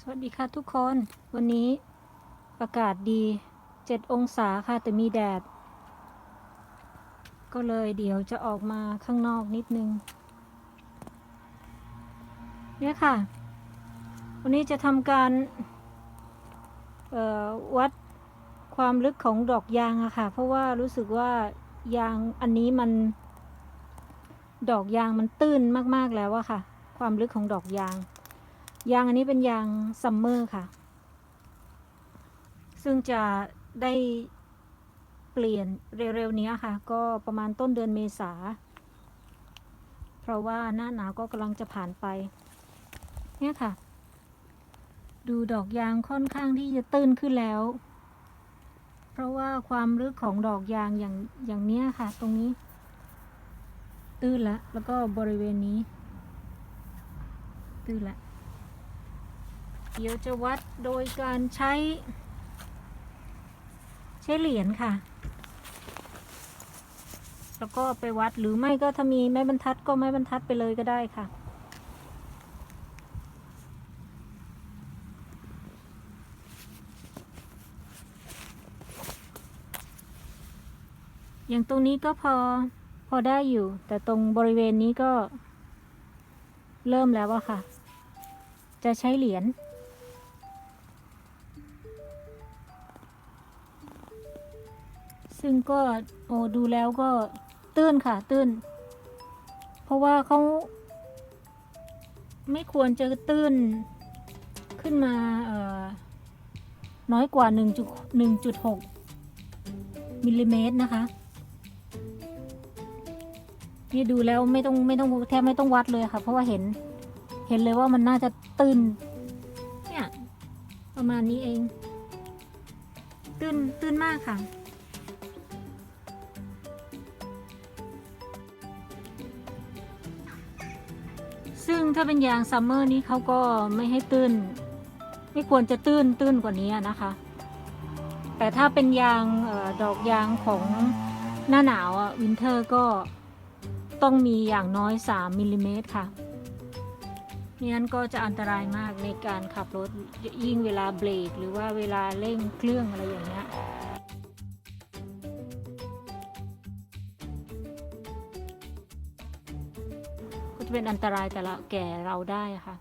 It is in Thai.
สวัสดีค่ะทุกคน วันนี้อากาศดี7องศาค่ะแต่มีแดด ก็เลยเดี๋ยวจะออกมาข้างนอกนิดนึง เนี่ยค่ะ วันนี้จะทำการวัดความลึกของดอกยางอะค่ะ เพราะว่ารู้สึกว่ายางอันนี้มัน ดอกยางมันตื้นมากๆแล้วอะค่ะ ความลึกของดอกยาง ยางอันนี้เป็นยางซัมเมอร์ค่ะ ซึ่งจะได้เปลี่ยนเร็วๆนี้ค่ะ ก็ประมาณต้นเดือนเมษา เพราะว่าหน้าหนาวก็กำลังจะผ่านไป เนี่ยค่ะ ดูดอกยางค่อนข้างที่จะตื้นขึ้นแล้ว เพราะว่าความลึกของดอกยางอย่างอย่างเนี้ยค่ะ ตรงนี้ ตื้นแล้วแล้วก็บริเวณนี้ ตื้นแล้ว เดี๋ยวจะวัดโดยการใช้ ใช้เหรียญค่ะ แล้วก็ไปวัดหรือไม่ก็ถ้ามีไม้บรรทัดก็ไม้บรรทัดไปเลยก็ได้ค่ะอย่างตรงนี้ก็พอพอได้อยู่ แต่ตรงบริเวณนี้ก็ เริ่มแล้วอะค่ะ จะใช้เหรียญ ซึ่งก็โอ้ดูแล้วก็ตื้นค่ะตื้น เพราะว่าเขาไม่ควรจะตื้นขึ้นมาเอ่อน้อยกว่า1.1.6 มิลลิเมตรนะคะ นี่ดูแล้วไม่ต้องไม่ต้องแทบไม่ต้องวัดเลยค่ะ เพราะว่าเห็นเห็นเลยว่ามันน่าจะตื้นเนี่ยประมาณนี้เอง ตื้นตื้นมากค่ะ ซึ่งถ้าเป็นยางซัมเมอร์นี้เขาก็ไม่ให้ตื้น ไม่ควรจะตื้นตื้นกว่านี้นะคะ แต่ถ้าเป็นยางออดอกยางของหน้าหนาวอะวินเทอร์ก็ต้องมีอย่างน้อย 3มิลลิเมตรค่ะไม่งั้นก็จะอันตรายมากในการขับรถยิ่งเวลาเบรกหรือว่าเวลาเร่งเครื่องอะไรอย่างเงี้ย จะเป็นอันตรายแต่ละแก่เราได้ค่ะ